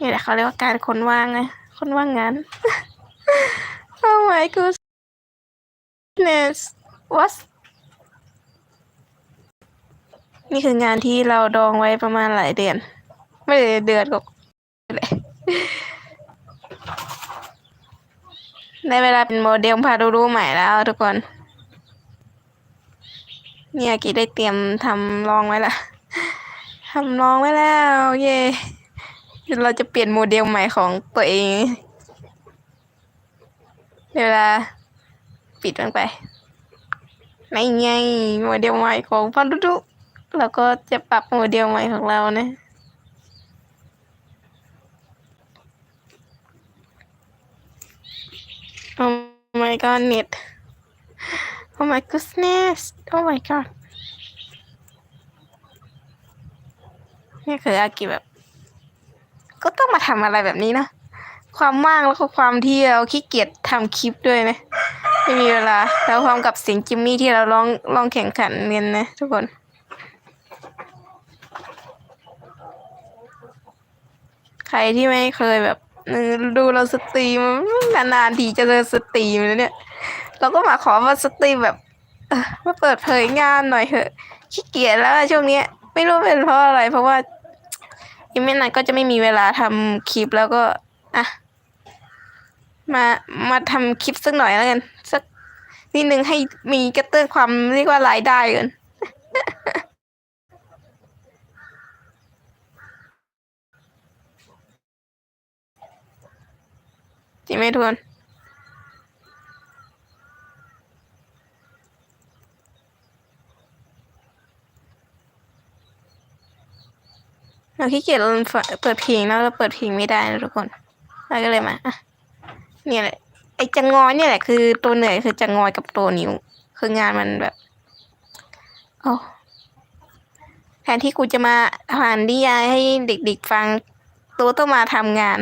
นี่แหละเขาเรียกว่าการคนว่างไงคนว่างงาน oh my goodness what นี่คืองานที่เราดองไว้ประมาณหลายเดือน ไม่ได้เดือนก็เลยได้เวลาเป็นโมเดลพาดูรูใหม่แล้วทุกคน เนี่ยกีได้เตรียมทำลองไว้ละทำลองไว้แล้ว เย่เดี๋ยว เราจะเปลี่ยนโมเดลใหม่ของตัวเอง เวลา ปิดมันไปไม่ไงโมเดลใหม่ของพันธุดุเราก็จะปรับโมเดลใหม่ของเรานะ Oh my god เน็ต Oh my goodness Oh my god นี่คืออากิแบบ ก็ต้องมาทำอะไรแบบนี้นะ ความว่างแล้วก็ความที่เราขี้เกียจทำคลิปด้วยนะ ไม่มีเวลา แล้วพร้อมกับเสียงจิมมี่ที่เราลองลองแข่งขันเงินนะทุกคนใครที่ไม่เคยแบบดูเราสตรีมนานๆทีจะเจอสตรีมแล้วเนี่ย เราก็มาขอมาสตรีมแบบมาเปิดเผยงานหน่อยเถอะขี้เกียจแล้วช่วงเนี้ยไม่รู้เป็นเพราะอะไร เพราะว่า อีเม่นั้นก็จะไม่มีเวลาทำคลิปแล้วก็อะมามาทำคลิปสักหน่อยแล้วกันสักนิดนึงให้มีกระตุ้นความเรียกว่ารายได้กันจริงไหมทุกคน เราขี้เกียจเปิดเพลงแล้วเราเปิดเพลงไม่ได้นะทุกคนเราก็เลยมาอะเนี่ยแหละไอจังงอยเนี่ยแหละคือตัวเหนื่อยคือจังงอยกับตัวนิ้ว คืองานมันแบบโอ้แทนที่กูจะมาอ่านนิยายให้เด็กๆฟัง ตัวต้องมาทำงาน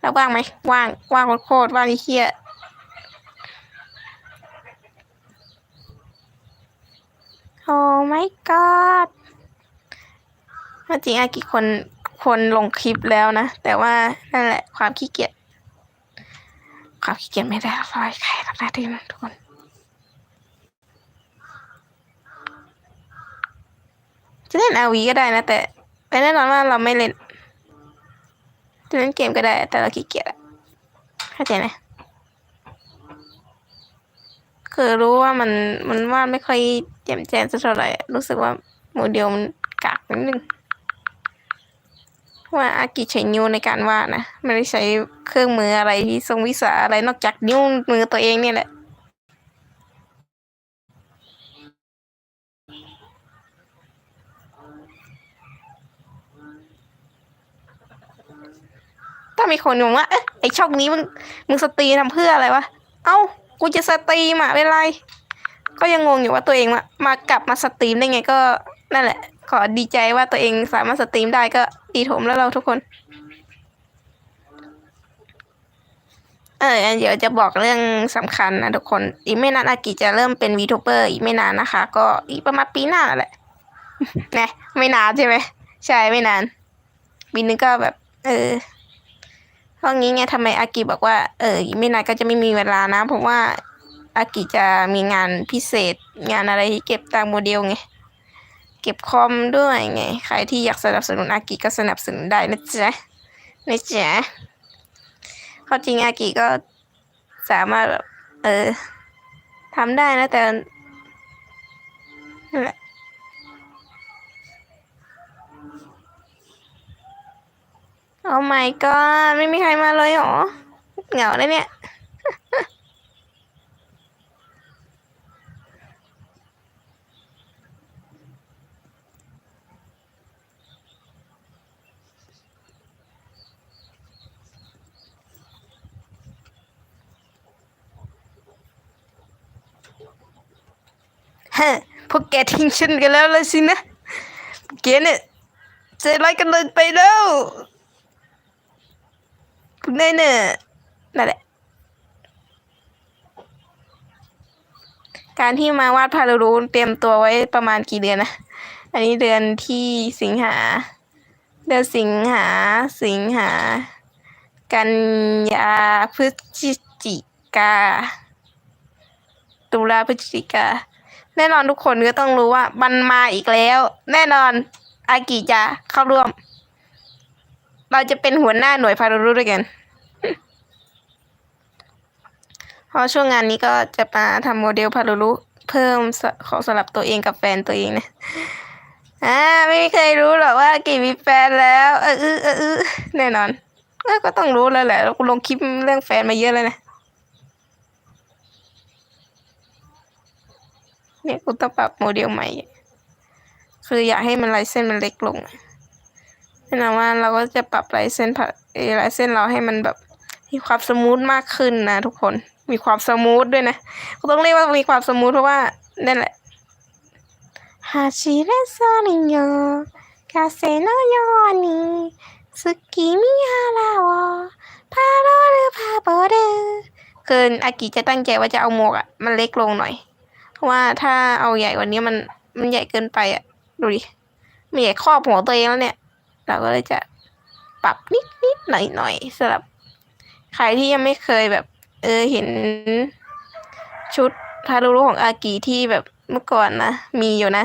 แล้วว่างไหมว่างว่างโคตรว่างไอ้เฮียโอ้ my god าจริงอากิคนคนลงคลิปแล้วนะ แต่ว่านั่นแหละความขี้เกียจความขี้เกียจไม่ได้ร้อยใครหรอกนะทุกคนทุกคนจะเล่นอาวีก็ได้นะ แต่แต่แน่นอนว่าเราไม่เล่นจะเล่นเกมก็ได้ แต่เราขี้เกียจอะเข้าใจไหมคือรู้ว่ามันมันวาดไม่ค่อยแจ่มแจ้งสักเท่าไหร่รู้สึกว่าโมเดลมันกากนิดนึง ว่าอากิใช้นิ้วในการวาดนะไม่ได้ใช้เครื่องมืออะไรที่ทรงวิสาอะไรนอกจากนิ้วมือตัวเองเนี่ยแหละถ้ามีคนงงว่าเอ๊ะไอช่องนี้มึงมึงสตรีทำเพื่ออะไรวะเอ้ากูจะสตรีมอะเป็นไร ก็ยังงงอยู่ว่าตัวเองมามากลับมาสตรีมได้ไงก็นั่นแหละ ขอดีใจว่าตัวเองสามารถสตรีมได้ก็ดีถมแล้วเราทุกคน เออเดี๋ยวจะบอกเรื่องสำคัญนะทุกคน อีกไม่นานอากิจะเริ่มเป็นวีทูเบอร์อีกไม่นานนะคะ ก็อีกประมาณปีหน้าแหละนะไม่นานใช่ไหมใช่ไม่นานปีนึงก็แบบ เออเพราะงี้ไงทำไมอากิบอกว่าเอออีกไม่นานก็จะไม่มีเวลานะเพราะว่าอากิจะมีงานพิเศษงานอะไรที่เก็บตามโมเดลไง เก็บคอมด้วยไง ใครที่อยากสนับสนุนอากิก็สนับสนุนได้นะจ๊ะนะจ๊ะเขาจริงอากิก็สามารถแบบเออทำได้นะแต่นั่นแหละโอ้ my god ไม่มีใครมาเลยหรอ เหงาเลยเนี่ย พวกแกทิ้งฉันกันแล้วเลยสินะพวกแกเนี่ยใจร้ายกันเลยไปแล้วพวกนายเนี่ยนั่นแหละ การที่มาวาดพารารูนเตรียมตัวไว้ประมาณกี่เดือนนะ อันนี้เดือนที่สิงหา เดือนสิงหา สิงหา กันยาพฤศจิกาตุลาพฤศจิกา แน่นอนทุกคนก็ต้องรู้ว่ามันมาอีกแล้ว แน่นอนอากิจะเข้าร่วม เราจะเป็นหัวหน้าหน่วยพารุรุด้วยกันเพราะช่วงงานนี้ก็จะมาทำโมเดลพารุรุเพิ่มของสำหรับตัวเองกับแฟนตัวเองนะอ่าไม่มีใครรู้หรอกว่าอากิมีแฟนแล้ว เออเออเออแน่นอนก็ต้องรู้แล้วแหละกูลงคลิปเรื่องแฟนมาเยอะแล้วนะ เนี่ยกูต้องปรับโมเดลใหม่ คืออยากให้มันลายเส้นมันเล็กลงแน่นอนว่าเราก็จะปรับลายเส้นผ่าเอ่อลายเส้นเราให้มันแบบมีความสมูทมากขึ้นนะทุกคน มีความสมูทด้วยนะกูต้องเรียกว่ามีความสมูทเพราะว่านั่นแหละฮาชิเรซานิโยคาเซโนโยนิสกิมิฮาราวพาโรเรพาโบเดคืออากิจะตั้งใจว่าจะเอาหมวกอะมันเล็กลงหน่อย ว่าถ้าเอาใหญ่กว่านี้มันมันใหญ่เกินไปอะ ดูดิมันใหญ่ครอบหัวตัวเองแล้วเนี่ย เราก็เลยจะปรับนิดนิดหน่อยหน่อยสำหรับ ใครที่ยังไม่เคยแบบ เออเห็นชุดทารุรุของอากิที่แบบเมื่อก่อนนะ มีอยู่นะ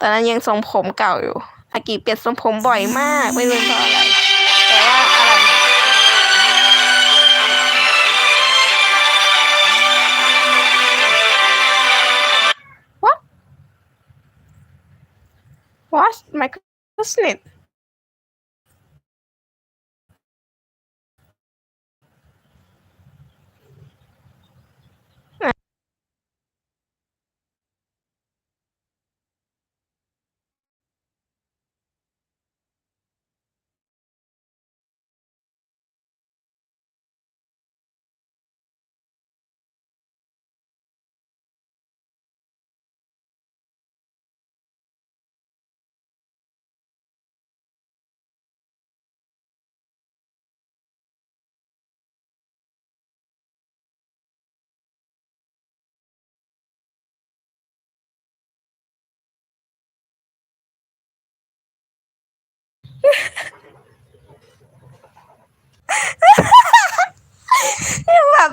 ตอนนั้นยังทรงผมเก่าอยู่ อากิเปลี่ยนทรงผมบ่อยมาก ไม่รู้เพราะอะไร What? My goodness. แบบ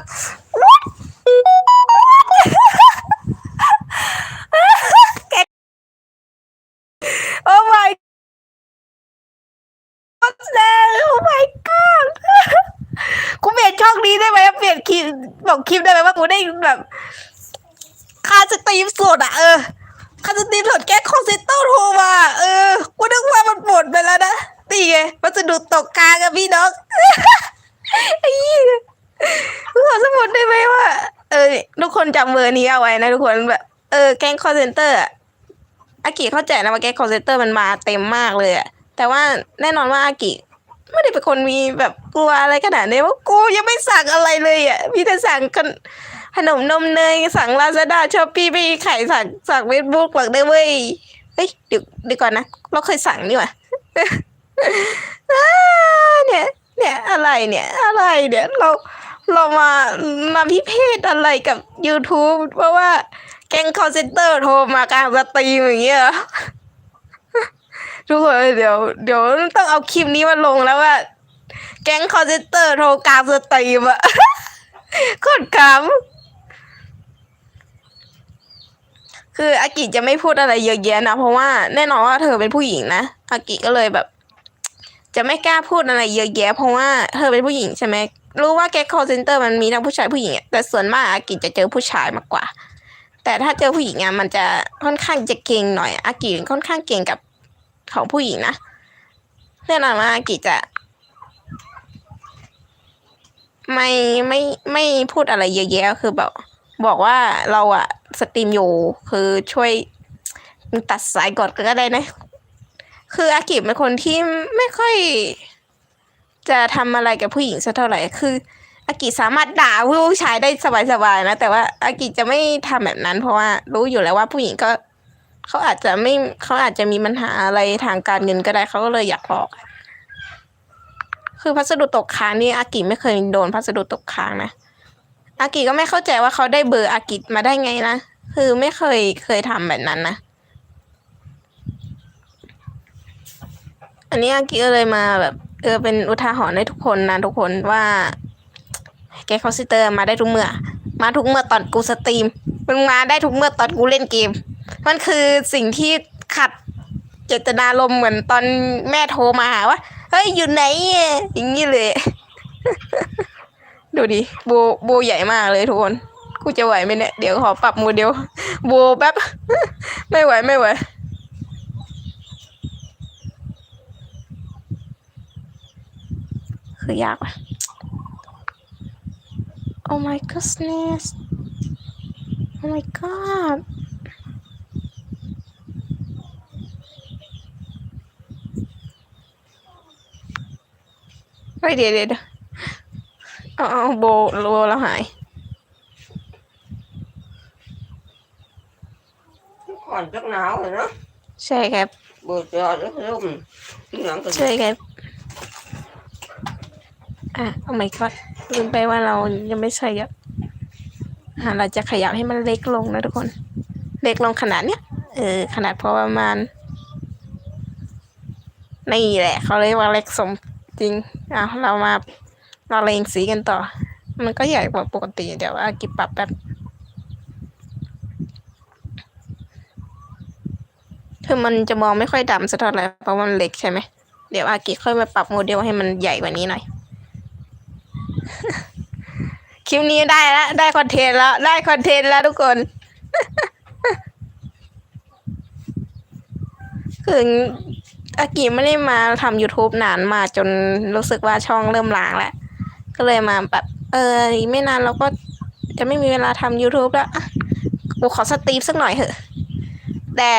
what แก oh my god oh my god กูเปลี่ยนช่องนี้ได้ไหมเปลี่ยนคลิปบอกคลิปได้ไหมว่ากูได้แบบคาสตรีมสดอะเออคาสตรีมสดแก๊กคอนเซนเตอร์โทรมาเออกูนึกว่ามันหมดไปแล้วนะนี่ไงวัสดุตกกลางอะพี่น้อง ไอ้ยี่ขอสมุดได้ไหมว่า เออ ทุกคนจำเบอร์นี้เอาไว้นะทุกคนแบบ เออ แก๊งคอเซนเตอร์อากิเข้าใจนะว่าแก๊งคอเซนเตอร์มันมาเต็มมากเลยอะแต่ว่าแน่นอนว่าอากิไม่ได้เป็นคนมีแบบกลัวอะไรขนาดนี้ว่ากูยังไม่สั่งอะไรเลยอะมีแต่สั่งขนขนมนมเนยสั่งลาซาด้าช้อปปี้ไปไข่สั่งสั่งเฟซบุ๊กหลังได้เว้ยเฮ้ยเดี๋ยวเดี๋ยวก่อนนะ เราเคยสั่งนี่หว่าเนี่ย เนี่ยอะไรเนี่ย อะไรเนี่ยเราเรามามาพิเภทอะไรกับ YouTube เพราะว่าแก๊งคอเซนเตอร์โทรมากลางสตรีมอย่างเงี้ยเหรอทุกคนเดี๋ยว เดี๋ยวต้องเอาคลิปนี้มาลงแล้วว่า แก๊งคอเซนเตอร์โทรกลางสตรีมอะโคตรขำคืออากิจะไม่พูดอะไรเยอะแยะนะ เพราะว่าแน่นอนว่าเธอเป็นผู้หญิงนะอากิก็เลยแบบ จะไม่กล้าพูดอะไรเยอะแยะเพราะว่าเธอเป็นผู้หญิงใช่ไหมรู้ว่าแก๊กคอเซนเตอร์มันมีทั้งผู้ชายผู้หญิงแต่ส่วนมากอากิจะเจอผู้ชายมากกว่า แต่ถ้าเจอผู้หญิงอะมันจะค่อนข้างจะเก่งหน่อยอากิค่อนข้างเก่งกับของผู้หญิงนะแน่นอนว่าอากิจะ ไม่ไม่ไม่พูดอะไรเยอะแยะคือแบบบอกว่าเราอะสตรีมอยู่คือช่วยตัดสายก่อนก็ได้นะ คืออากิเป็นคนที่ไม่ค่อย จะทำอะไรกับผู้หญิงสักเท่าไหร่ คือ อากิสามารถด่าผู้ชายได้สบายๆนะ แต่ว่าอากิจะไม่ทำแบบนั้น เพราะว่ารู้อยู่แล้วว่าผู้หญิงก็เขาอาจจะไม่เขาอาจจะมีปัญหาอะไรทางการเงินก็ได้เขาก็เลยอยากบอก คือพัสดุตกค้างนี่อากิไม่เคยโดนพัสดุตกค้างนะอากิก็ไม่เข้าใจว่าเขาได้เบอร์อากิมาได้ไงนะ คือไม่เคยเคยทำแบบนั้นนะ อันนี้อากิก็เลยมาแบบ เออเป็นอุทาหรณ์ให้ทุกคนนะทุกคนว่า แกคอสิเตอร์มาได้ทุกเมื่อ มาทุกเมื่อตอนกูสตรีมมึงมาได้ทุกเมื่อตอนกูเล่นเกม มันคือสิ่งที่ขัดเจตนารมเหมือนตอนแม่โทรมาหาว่าเฮ้ยอยู่ไหนอะอย่างนี้เลย ดูดิโบโบใหญ่มากเลยทุกคนกูจะไหวไหมเนี่ย เดี๋ยวขอปรับโมเดลโบแป๊บ ไม่ไหวไม่ไหว คือยากว่ะ Oh my goodness Oh my god เฮ้ยเดี๋ยวเดี๋ยวเดี๋ยวเอาเอาโบโบแล้วหาย còn rất não rồi đó ใช่ครับ bữa giờ rất lum cái ngọn cái ใช่ครับ อะ oh my god ลืมไปว่าเรายังไม่ใส่ยับอะเราจะขยับให้มันเล็กลงนะทุกคน เล็กลงขนาดเนี้ย เออ ขนาดพอประมาณ นี่แหละ เขาเรียกว่าเล็กสมจริงอะเรามาเราเลงสีกันต่อ มันก็ใหญ่กว่าปกติ เดี๋ยวอากิปรับแป๊บคือมันจะมองไม่ค่อยดำสักเท่าไหร่เพราะมันเล็กใช่ไหม เดี๋ยวอากิค่อยมาปรับโมเดลให้มันใหญ่กว่านี้หน่อย คลิปนี้ได้แล้ว ได้คอนเทนต์แล้ว ได้คอนเทนต์แล้วทุกคน คืออากิไม่ได้มาทำ YouTube นานมาจนรู้สึกว่าช่องเริ่มล้างแล้ว ก็เลยมาแบบ เอออีกไม่นานเราก็จะไม่มีเวลาทำ YouTube แล้วกูขอสตรีมสักหน่อยเถอะ แต่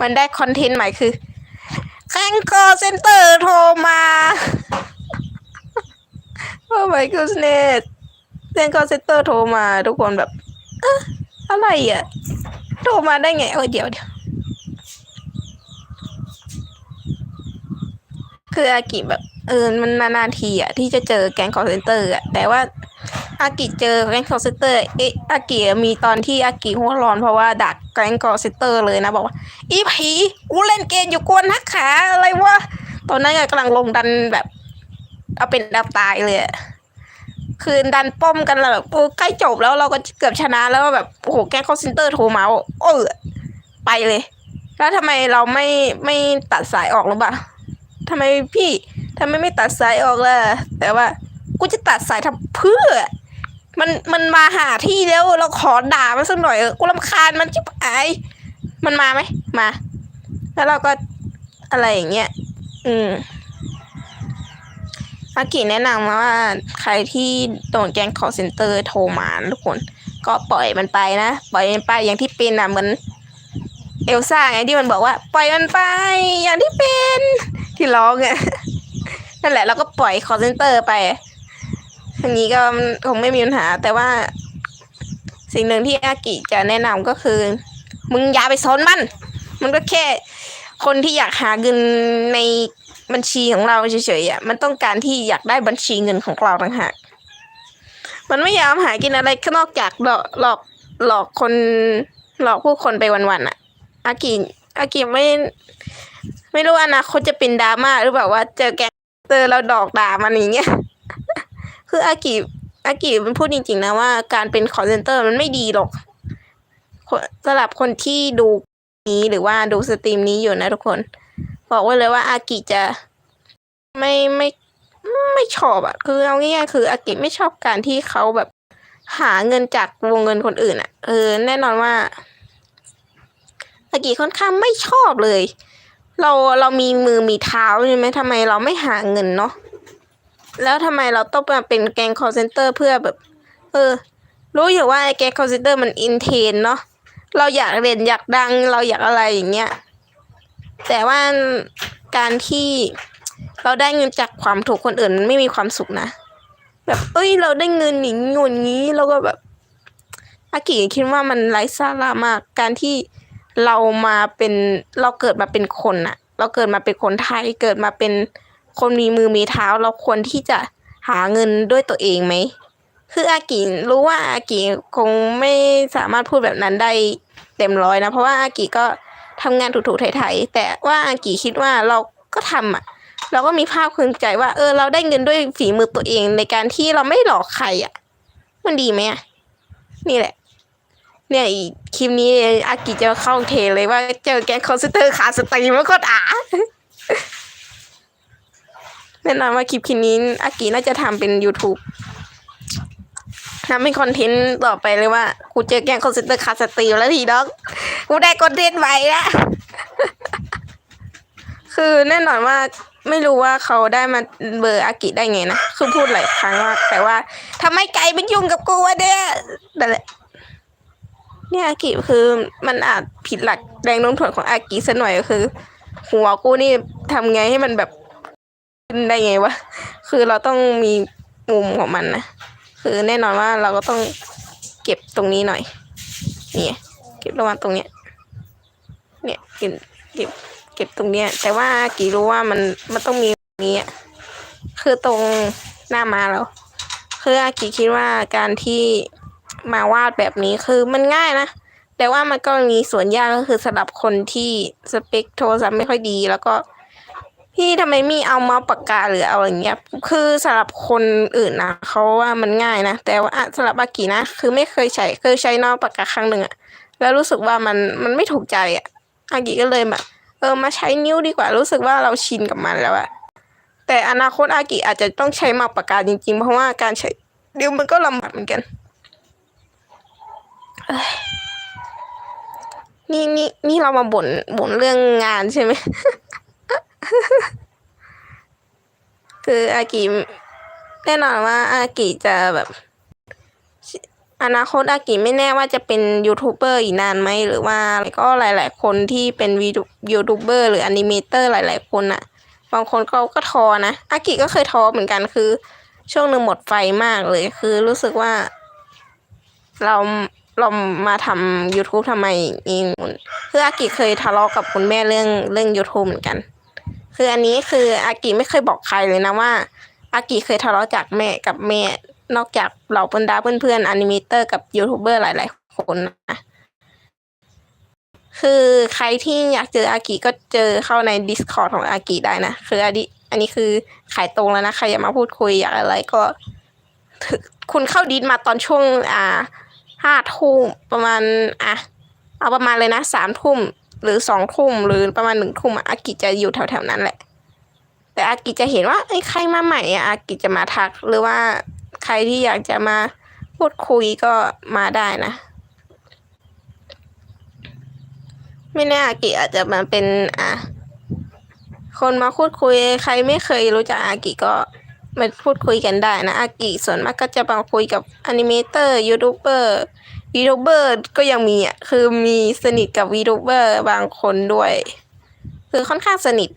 มันได้คอนเทนต์ใหม่คือแข้งคอเซ็นเตอร์โทรมา โอ้ my goodness แข้งคอเซ็นเตอร์โทรมาทุกคนแบบอะอะไรอะ โทรมาได้ไง เออเดี๋ยวเดี๋ยวคืออากิแบบเออมันนานๆทีอะที่จะเจอแก๊งคอเซนเตอร์อะแต่ว่าอากิเจอแก๊งคอเซนเตอร์เอ๊ะอากิมีตอนที่อากิหัวร้อนเพราะว่าดักแก๊งคอเซนเตอร์เลยนะบอกว่าอีผีกูเล่นเกมอยู่กวนนักขาอะไรวะตอนนั้นกำลังลงดันแบบ เอาเป็นดับตายเลยคือดันป้อมกันแล้วแบบโอ้ใกล้จบแล้วเราก็เกือบชนะแล้วแบบโอ้โหแก๊งคอเซนเตอร์โทรมาว่าเออไปเลย แล้วทำไมเราไม่ไม่ตัดสายออกหรือเปล่าทำไมพี่ทำไมไม่ตัดสายออกล่ะแต่ว่ากูจะตัดสายทำเพื่อ มันมันมาหาที่แล้วเราขอด่ามันสักหน่อยเออกูรำคาญมันจิบหายมันมาไหมมา แล้วเราก็อะไรอย่างเงี้ยอืม อากิแนะนำมาว่าใครที่โดนแก๊ง call center โทรมานทุกคน ก็ปล่อยมันไปนะ ปล่อยมันไปอย่างที่เป็นอะเหมือนเอลซ่าไงที่มันบอกว่า ปล่อยมันไป อย่างที่เป็นที่ร้องอะนั่นแหละเราก็ปล่อย call center ไปอันนี้ก็คงไม่มีปัญหา แต่ว่า สิ่งหนึ่งที่อากิจะแนะนำก็คือ มึงอย่าไปสนมัน มันก็แค่คนที่อยากหาเงินใน บัญชีของเราเฉยๆอะมันต้องการที่อยากได้บัญชีเงินของเราต่างหากมันไม่ยอมหากินอะไรนอกจากหลอกหลอกหลอกคนหลอกผู้คนไปวันๆอะอากิอากิไม่ ไม่รู้อนาคตจะเป็นดราม่าหรือเปล่าว่าเจอแกงเตอร์แล้วดอกด่ามันอย่างเงี้ยคืออากิอากิมันพูดจริงๆนะว่าการเป็นคอร์เซนเตอร์มันไม่ดีหรอกสำหรับคนที่ดูนี้หรือว่าดูสตรีมนี้อยู่นะทุกคน บอกไว้เลยว่าอากิจะไม่ไม่ไม่ชอบอะคือเอาง่ายๆคืออากิไม่ชอบการที่เขาแบบหาเงินจากวงเงินคนอื่นอะเออ แน่นอนว่าอากิค่อนข้างไม่ชอบเลย เราเรามีมือมีเท้าใช่ไหมทำไมเราไม่หาเงินเนาะแล้วทำไมเราต้องมาเป็นแกงคอร์เซนเตอร์เพื่อแบบ เออ รู้อยู่ว่าแกงคอร์เซนเตอร์มันอินเทนเนาะเราอยากเรียนอยากดังเราอยากอะไรอย่างเงี้ย แต่ว่าการที่เราได้เงินจากความถูกคนอื่นมันไม่มีความสุขนะ แบบเอ้ย เราได้เงินอย่างงี้อย่างงี้เราก็แบบอากิคิดว่ามันไร้สาระมาก การที่เรามาเป็นเราเกิดมาเป็นคนอะเราเกิดมาเป็นคนไทยเกิดมาเป็นคนมีมือมีเท้า เราควรที่จะหาเงินด้วยตัวเองไหมคืออากิรู้ว่าอากิคงไม่สามารถพูดแบบนั้นได้เต็มร้อยนะ เพราะว่าอากิก็ ทำงานถูกๆไถๆแต่ว่าอากิคิดว่าเราก็ทำอะ เราก็มีภาพภูมิใจว่า เออ เราได้เงินด้วยฝีมือตัวเองในการที่เราไม่หลอกใครอะ มันดีไหมอะ นี่แหละ เนี่ยอีคลิปนี้อากิจะเข้าเทเลยว่าเจอแก๊งคอนเซนเตอร์ขาสตรีมแล้วก็ด่าแน่นอนว่าคลิปคลิปนี้อากิน่าจะทำเป็น YouTube ทำเป็นคอนเทนต์ต่อไปเลยว่า กูเจอแก๊งคอนเซนเตอร์ขาสตีแล้วทีน้องกูได้คอนเทนต์ใหม่แล้วคือแน่นอนว่าไม่รู้ว่าเขาได้มาเบอร์อากิได้ไงนะ คือพูดหลายครั้งว่าแต่ว่าทำไมไก่มันยุ่งกับกูวะเนี่ยนั่นแหละเนี่ยอากิคือมันอาจผิดหลักแรงโน้มถ่วงของอากิสักหน่อยก็คือ หัวกูนี่ทำไงให้มันแบบได้ไงวะ คือเราต้องมีมุมของมันนะ คือแน่นอนว่าเราก็ต้องเก็บตรงนี้หน่อยเนี่ยเก็บระหว่างตรงเนี้ย เนี่ยเก็บเก็บเก็บตรงเนี้ย แต่ว่ากี่รู้ว่ามันมันต้องมีตรงนี้คือตรงหน้ามาแล้วคืออากิคิดว่าการที่มาวาดแบบนี้คือมันง่ายนะ แต่ว่ามันก็มีส่วนยากก็คือสำหรับคนที่สเปคโทรศัพท์ไม่ค่อยดีแล้วก็ พี่ทำไมมีเอาเมาส์ปากกาหรือเอาอย่างเงี้ย คือสำหรับคนอื่นนะเขาว่ามันง่ายนะ แต่ว่าอะสำหรับอากินะ คือไม่เคยใช้เคยใช้เมาส์ปากกาครั้งหนึ่งอะแล้วรู้สึกว่ามันมันไม่ถูกใจอะอากิก็เลยแบบเออมาใช้นิ้วดีกว่า รู้สึกว่าเราชินกับมันแล้วอะแต่อนาคตอากิอาจจะต้องใช้เมาส์ปากกาจริงๆ เพราะว่าการใช้นิ้วมันก็ลำบากเหมือนกันนี่นี่นี่เรามาบ่นบ่นเรื่องงานใช่ไหม คืออากิแน่นอนว่าอากิจะแบบ อนาคตอากิไม่แน่ว่าจะเป็นยูทูบเบอร์อีกนานไหมหรือว่าก็หลาย ๆ คนที่เป็นวียูทูบเบอร์หรืออนิเมเตอร์หลาย ๆ คนอะบางคนก็ก็ท้อนะอากิก็เคยท้อเหมือนกันคือ ช่วงหนึ่งหมดไฟมากเลย คือรู้สึกว่า เราเรามาทำ YouTube ทำไมเองคืออากิเคยทะเลาะกับคุณแม่เรื่องเรื่อง YouTube เหมือนกัน คืออันนี้คืออากิไม่เคยบอกใครเลยนะว่า อากิเคยทะเลาะจากแม่กับแม่ นอกจากเหล่าบรรดาเพื่อนๆอนิเมเตอร์กับยูทูบเบอร์หลายๆคนนะคือใครที่อยากเจออากิก็เจอเข้าใน Discord ของอากิได้นะ คืออันนี้อันนี้คือขายตรงแล้วนะ ใครอยากมาพูดคุยอยากอะไรก็ คุณเข้าดิสมาตอนช่วง อ่าห้าทุ่มประมาณ อะ เอาประมาณเลยนะสามทุ่ม หรือสองทุ่มหรือประมาณหนึ่งทุ่มอะอากิจะอยู่แถวๆนั้นแหละ แต่อากิจะเห็นว่าไอ้ใครมาใหม่อะอากิจะมาทักหรือว่าใครที่อยากจะมาพูดคุยก็มาได้นะ ไม่แน่อากิอาจจะมาเป็นอะคนมาพูดคุยใครไม่เคยรู้จักอากิก็มาพูดคุยกันได้นะอากิส่วนมากก็จะมาคุยกับอนิเมเตอร์ยูทูบเบอร์ วีทูเบอร์ก็ยังมีอะคือมีสนิทกับวีทูเบอร์บางคนด้วย คือค่อนข้างสนิท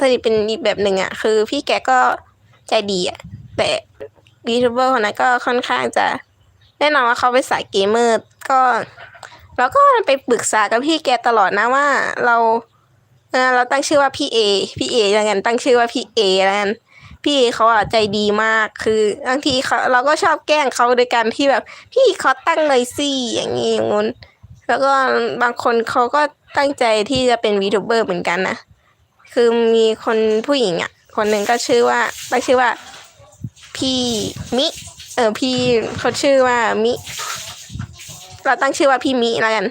สนิทเป็นอีกแบบหนึ่งอะ คือพี่แกก็ใจดีอะแต่วีทูเบอร์คนนั้นก็ค่อนข้างจะแน่นอนว่าเขาเป็นสายเกมเมอร์ก็เราก็ไปปรึกษากับพี่แกตลอดนะว่าเราเออเราตั้งชื่อว่าพี่เอพี่เอแล้วกันตั้งชื่อว่าพี่เอแล้วกัน พี่เอเขาอะใจดีมากคือบางทีเขาเราก็ชอบแกล้งเขาโดยการที่แบบ พี่เขาตั้งเลยสิอย่างนี้อย่างงู้น แล้วก็บางคนเขาก็ตั้งใจที่จะเป็นวีทูเบอร์เหมือนกันนะคือมีคนผู้หญิงอะคนหนึ่งก็ชื่อว่าตั้งชื่อว่า พี่มิเออพี่เขาชื่อว่ามิ เราตั้งชื่อว่าพี่มิแล้วกัน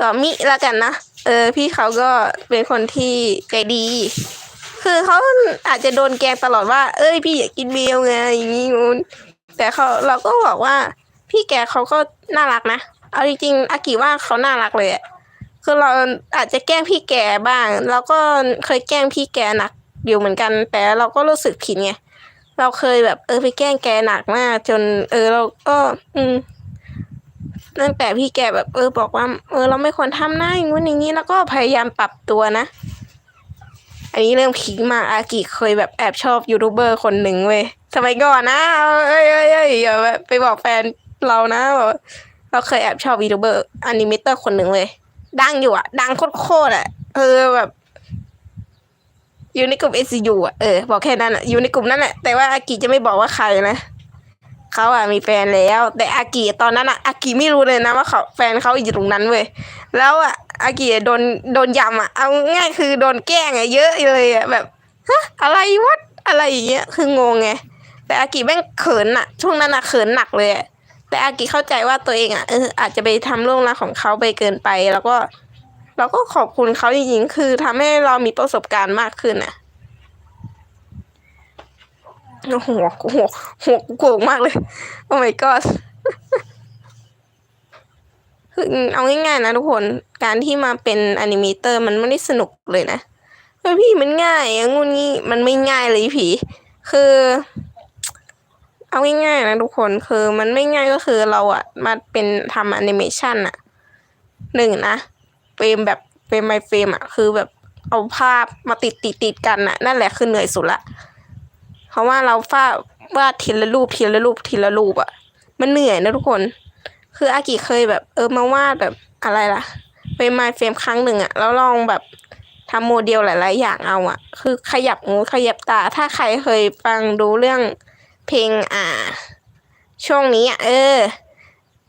ก็มิแล้วกันนะเออพี่เขาก็เป็นคนที่ใจดี คือเขาอาจจะโดนแกงตลอดว่า เอ้ยพี่อยากกินเบลไงอย่างงี้งูนแต่เขาเราก็บอกว่า พี่แกเขาก็น่ารักนะเอาจริงๆอากิว่าเขาน่ารักเลยอะคือเราอาจจะแกล้งพี่แกบ้างเราก็เคยแกล้งพี่แกหนักอยู่เหมือนกัน แต่เราก็รู้สึกผิดไงเราเคยแบบเออไปแกล้งแกหนักมาก จน เออเราก็ อืมตั้งแต่พี่แกแบบเออบอกว่า เออ เราไม่ควรทำหน้าอย่างงู้นอย่างนี้แล้วก็พยายามปรับตัวนะ อันนี้เรื่องพีคมาอากิเคยแบบแอบชอบยูทูบเบอร์คนหนึ่งเว้ยสมัยก่อนนะเอ้ยเอ้ยเอ้ยอย่าแบบไปบอกแฟนเรานะแบบเราเคยแอบชอบยูทูบเบอร์อนิเมเตอร์คนหนึ่งเลยดังอยู่อะดังโคตรๆอะเออแบบอยู่ในกลุ่มเอสยูอะเออบอกแค่นั้นอะอยู่ในกลุ่มนั้นแหละแต่ว่าอากิจะไม่บอกว่าใครนะ เขาอะมีแฟนแล้ว แต่อากิตอนนั้นอะอากิไม่รู้เลยนะว่าเขาแฟนเขาอยู่ตรงนั้นเว้ยแล้วอะอากิโดนโดนยำอะเอาง่ายคือโดนแกล้งอะเยอะเลยอะแบบฮะอะไรวะอะไรอย่างเงี้ยคืองงไงแต่อากิแม่งเขินอะช่วงนั้นอะเขินหนักเลยอะแต่อากิเข้าใจว่าตัวเองอะเอออาจจะไปทำเรื่องราวของเขาไปเกินไปแล้วก็เราก็ขอบคุณเขาจริงๆ คือทำให้เรามีประสบการณ์มากขึ้นอะ หัวหัวหัวกูโกงมากเลย โอ้ my god คือเอาง่ายๆนะทุกคน การที่มาเป็นอนิเมเตอร์มันไม่ได้สนุกเลยนะพี่มันง่ายงูงี้มันไม่ง่ายเลยผีคือ เอาง่ายๆนะทุกคนคือมันไม่ง่ายก็คือเราอะมาเป็นทำแอนิเมชันอะหนึ่งนะเฟรมแบบเฟรมไมเฟรมอะคือแบบเอาภาพมาติดติดติดกันอะนั่นแหละคือเหนื่อยสุดละ ราะว่าเราฟาวาดทีละรูปทีละรูปทีละรูปอะมันเหนื่อยนะทุกคน คืออากิเคยแบบเออมาวาดแบบอะไรล่ะเป็นไมเฟรมครั้งหนึ่งอะแล้วลองแบบทำโมเดลหลาย ๆ อย่างเอาอะคือขยับงูขยับตา ถ้าใครเคยฟังดูเรื่องเพลงอ่า ช่วงนี้อะเออ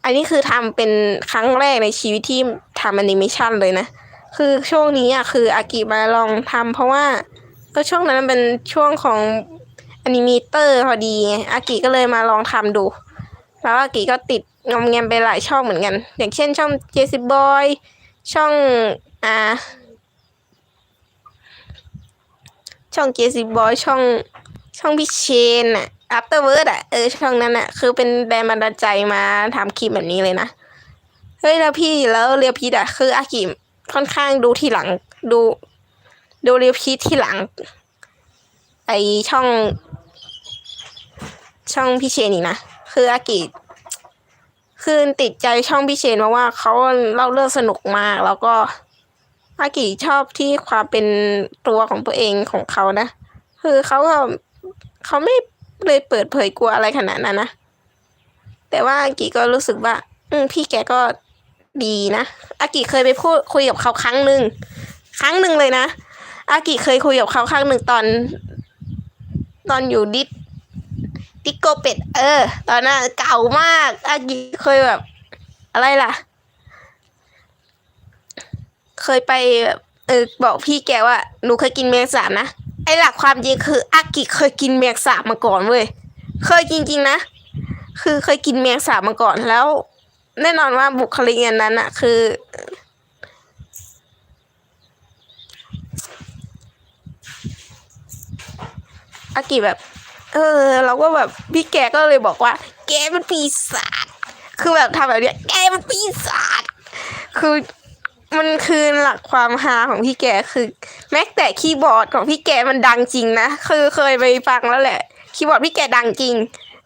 อันนี้คือทำเป็นครั้งแรกในชีวิตที่ทำแอนิเมชันเลยนะ คือช่วงนี้อะคืออากิมาลองทำเพราะว่าก็ช่วงนั้นมันเป็นช่วงของ อนิเมเตอร์พอดีไงอากิก็เลยมาลองทำดู แล้วอากิก็ติดงอมแงมไปหลายช่องเหมือนกัน อย่างเช่นช่องเจสิบอยช่องอ่าช่องเจสิบอยช่องช่องพี่เชนอะ afterword อะเออช่องนั้นอะคือเป็นแรงบันดาลใจมาทำคลิปแบบนี้เลยนะเฮ้ยแล้วพี่แล้วเรียพีดอะคืออากิค่อนข้างดูทีหลังดู ดูเรียพีดทีหลัง ไอช่อง ช่องพี่เชนนี่นะคืออากิคือติดใจช่องพี่เชนเพราะว่าเขาเล่าเรื่องสนุกมาก แล้วก็อากิชอบที่ความเป็นตัวของตัวเองของเขานะ คือเขาก็เขาไม่เลยเปิดเผยกลัวอะไรขนาดนั้นนะแต่ว่าอากิก็รู้สึกว่า อืพี่แกก็ดีนะอากิเคยไปพูดคุยกับเขาครั้งหนึ่งครั้งหนึ่งเลยนะอากิเคยคุยกับเขาครั้งหนึ่งตอน ตอนอยู่ดิส ดิโกเป็ด เออ ตอนนั้นเก่ามากอากิเคยแบบ อะไรล่ะ เคยไปแบบเออบอกพี่แกว่าหนูเคยกินแมงสาบนะไอหลักความจริงคืออากิเคยกินแมงสาบมาก่อนเว้ยเคยจริงๆนะ คือเคยกินแมงสาบมาก่อนแล้ว แน่นอนว่าบุคลิกอันนั้นอะคือ อากิแบบ เออ เราก็แบบพี่แกก็เลยบอกว่า แกเป็นปีศาจคือแบบทำแบบเนี้ยแกเป็นปีศาจคือมันคือหลักความฮาของพี่แกคือ แม้แต่คีย์บอร์ดของพี่แกมันดังจริงนะคือเคยไปฟังแล้วแหละ คีย์บอร์ดพี่แกดังจริง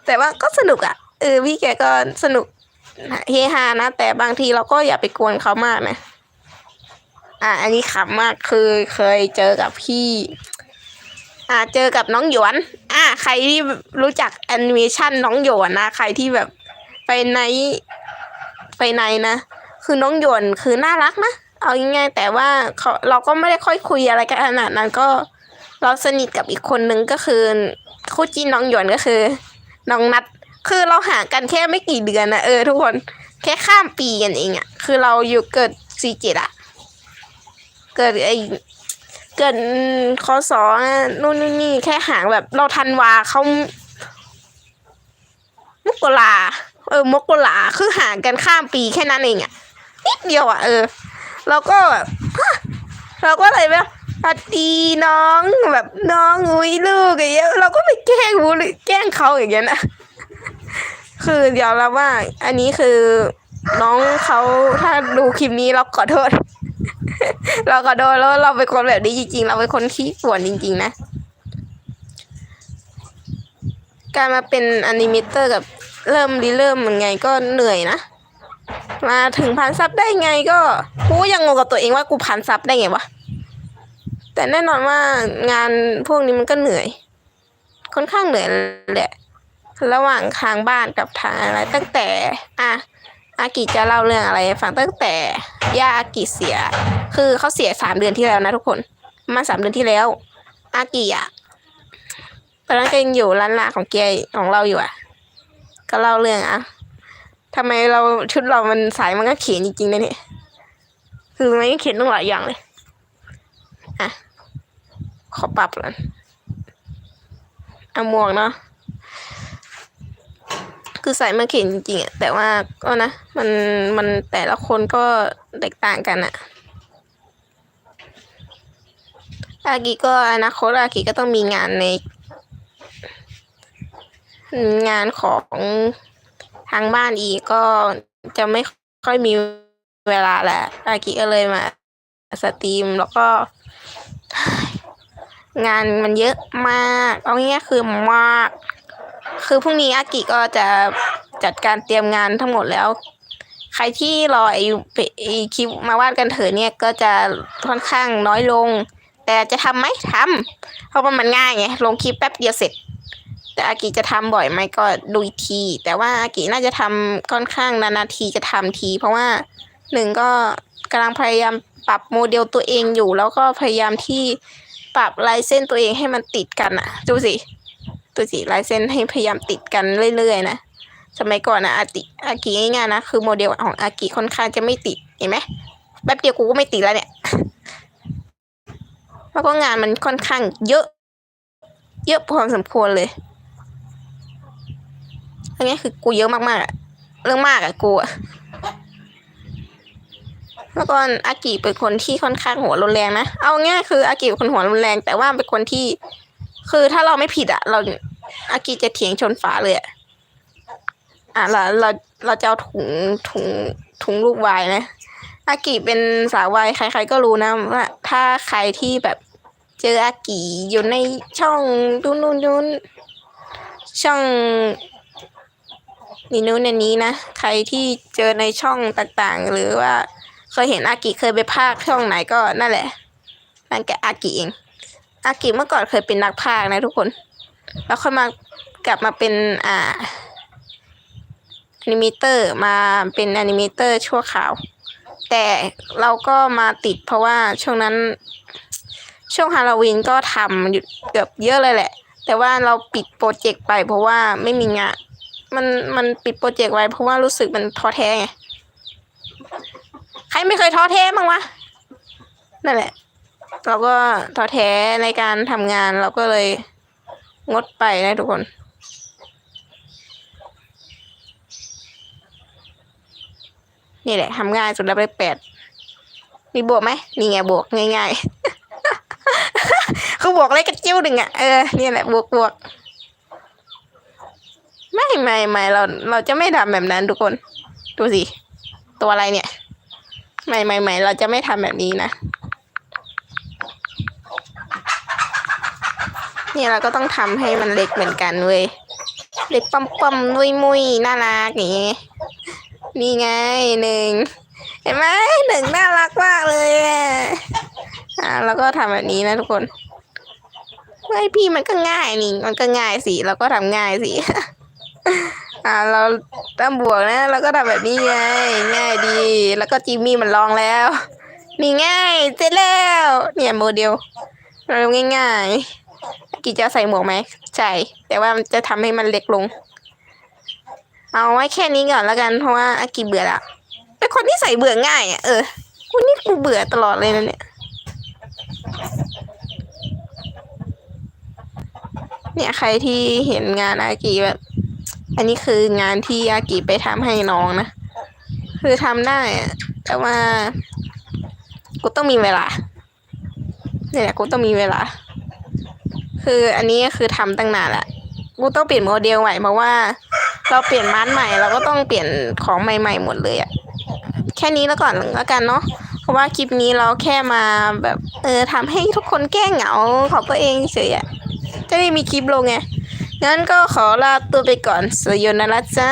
แต่ว่าก็สนุกอะเออพี่แกก็สนุกเฮฮานะ แต่บางทีเราก็อย่าไปกวนเขามากนะอะอันนี้ขำมากคือเคยเจอกับพี่ อ่าเจอกับน้องหยวน อ่า ใครที่รู้จักแอนิเมชันน้องหยวนนะ ใครที่แบบไปในไปในนะ คือน้องหยวนคือน่ารักนะ เอาง่ายๆแต่ว่าเขาเราก็ไม่ได้ค่อยคุยอะไรกันขนาดนั้นก็เราสนิทกับอีกคนนึงก็คือคู่จิ้นน้องหยวนก็คือ น้องนัด คือเราห่างกันแค่ไม่กี่เดือนนะเออทุกคนแค่ข้ามปีกันเองอะคือเราอยู่เกิดสี่เจ็ดอะเกิดไอ เกิดคศนู่นนี่นี่แค่ห่างแบบเราทันวาเขามกราเออมกราคือห่างกันข้ามปีแค่นั้นเองอะนิดเดียวอะเออเราก็แบบเราก็เลยแบบสวัสดีน้องแบบน้องอุ้ยลูกอย่างเงี้ยเราก็ไปแกล้งวูหรือแกล้งเขาอย่างเงี้ยนะคือเดี๋ยวเราว่า อันนี้คือน้องเขาถ้าดูคลิปนี้เราขอโทษ เราขอโทษแล้วเราเป็นคนแบบนี้จริง ๆ เราเป็นคนขี้ป่วนจริง ๆ นะ การมาเป็นอนิเมเตอร์กับเริ่มรีเริ่มยังไงก็เหนื่อยนะ มาถึงพันซับได้ไงก็กูยังงงกับตัวเองว่ากูพันซับได้ไงวะ แต่แน่นอนว่างานพวกนี้มันก็เหนื่อย ค่อนข้างเหนื่อยแหละ ระหว่างทางบ้านกับทางอะไรตั้งแต่ อะอากิจะเล่าเรื่องอะไรฟังตั้งแต่ย่าอากิเสีย คือเขาเสียสามเดือนที่แล้วนะทุกคนมาสามเดือนที่แล้ว อากิอะตอนนั้นก็ยังอยู่ร้านลาของเกยของเราอยู่อะ ก็เล่าเรื่องอะทำไมเราชุดเรามันสายมันก็เขียนจริงๆนะเนี่ยคือมันก็เขียนตั้งหลายอย่างเลยอะขอปรับก่อนเอาหมวกเนาะคือใส่มาเข็นจริงๆอะแต่ว่าก็นะ มันมันแต่ละคนก็แตกต่างกันอะ อากิก็อนาคตอากิก็ต้องมีงานใน งานของทางบ้านอีกก็จะไม่ค่อยมีเวลาแหละอากิก็เลยมาสตรีมแล้วก็ งานมันเยอะมากเอาง่ายๆคือมาก คือพรุ่งนี้อากิก็จะจัดการเตรียมงานทั้งหมดแล้ว ใครที่รอไอ้คลิปมาวาดกันเถอะเนี่ยก็จะค่อนข้างน้อยลง แต่จะทำไหมทำเพราะว่ามันง่ายไงลงคลิปแป๊บเดียวเสร็จ แต่อากิจะทำบ่อยไหมก็ดูอีกที แต่ว่าอากิน่าจะทำค่อนข้างนานๆทีจะทำที เพราะว่าหนึ่งก็กำลังพยายามปรับโมเดลตัวเองอยู่ แล้วก็พยายามที่ปรับลายเส้นตัวเองให้มันติดกันอะดูสิดูสิลายเส้นให้พยายามติดกันเรื่อยๆนะสมัยก่อนนะอาติอากิง่ายๆนะคือโมเดลของอากิค่อนข้างจะไม่ติดเห็นไหมแป๊บเดียวกูก็ไม่ติดแล้วเนี่ย แล้วก็งานมันค่อนข้างเยอะ เยอะพอสมควรเลย อันนี้คือกูเยอะมากๆอะเรื่องมากอะกูอะแล้วก็อากิเป็นคนที่ค่อนข้างหัวรุนแรงนะ เอาง่ายคืออากิเป็นคนหัวรุนแรง แต่ว่าเป็นคนที่ คือถ้าเราไม่ผิดอะเราอากิจะเถียงชนฝาเลยอะอะเราเราเราจะเอาถุงถุงถุงลูกวายนะ อากิเป็นสาววายใคร ๆ ก็รู้นะว่าถ้าใครที่แบบเจออากิอยู่ในช่องนู่นนู่นนู่นช่องนี่นู้นอันนี้นะ ใครที่เจอในช่องต่างๆ หรือว่าเคยเห็นอากิเคยไปพากช่องไหนก็นั่นแหละนั่นแกอากิเองอากิเมื่อก่อนเคยเป็นนักพากนะทุกคน แล้วค่อยมากลับมาเป็นอ่าแอนิเมเตอร์มาเป็นแอนิเมเตอร์ชั่วคราว แต่เราก็มาติดเพราะว่าช่วงนั้น ช่วงฮาโลวีนก็ทำอยู่เกือบเยอะเลยแหละ แต่ว่าเราปิดโปรเจกต์ไปเพราะว่าไม่มีงาน มันมันปิดโปรเจกต์ไว้เพราะว่ารู้สึกมันท้อแท้ไง ใครไม่เคยท้อแท้บ้างวะ นั่นแหละ เราก็ท้อแท้ในการทำงานเราก็เลยงดไปนะทุกคน นี่แหละทำง่ายสุดแล้วไปแปดมีบวกไหมนี่ไงบวกง่ายๆเขาบวกเลขกระจิ้วหนึ่งอะเออนี่แหละบวกบวกไม่ไม่ไม่เราเราจะไม่ทำแบบนั้นทุกคน ดูสิ ตัวอะไรเนี่ย ไม่ไม่ไม่เราจะไม่ทำแบบนี้นะเนี่ยเราก็ต้องทำให้มันเล็กเหมือนกันเว้ยเล็กปั๊มปั๊มมุยมุยน่ารักอย่างงี้ นี่ไงหนึ่งเห็นไหมหนึ่งน่ารักมากเลยอะอ่าเราก็ทำแบบนี้นะทุกคนไม่พี่มันก็ง่ายนี่มันก็ง่ายสิเราก็ทำง่ายสิอ่าเราตั้งบวกนะเราก็ทำแบบนี้ไงง่ายดี แล้วก็จิมมี่มันลองแล้ว นี่ง่ายเสร็จแล้ว เนี่ยโมเดลเราง่ายๆกี่จะใส่หมวกไหมใช่แต่ว่ามันจะทำให้มันเล็กลง เอาไว้แค่นี้ก่อนแล้วกันเพราะว่าอากิเบื่อละเป็นคนที่ใส่เบื่อง่ายอะเออกูนี่กูเบื่อตลอดเลยนะเนี่ยเนี่ยใครที่เห็นงานอากิแบบ อันนี้คืองานที่อากิไปทำให้น้องนะ คือทำได้แต่ว่า กูต้องมีเวลา เนี่ยแหละกูต้องมีเวลา คืออันนี้คือทำตั้งนานละ กูต้องเปลี่ยนโมเดลใหม่เพราะว่า เราเปลี่ยนมานใหม่เราก็ต้องเปลี่ยนของใหม่ ๆ หมดเลยอะแค่นี้แล้วก่อนแล้วกันเนาะเพราะว่าคลิปนี้เราแค่มาแบบเออทำให้ทุกคนแก้เหงาของตัวเองเฉยอะจะได้มีคลิปลงไงงั้นก็ขอลาตัวไปก่อนสยนนะละจ้า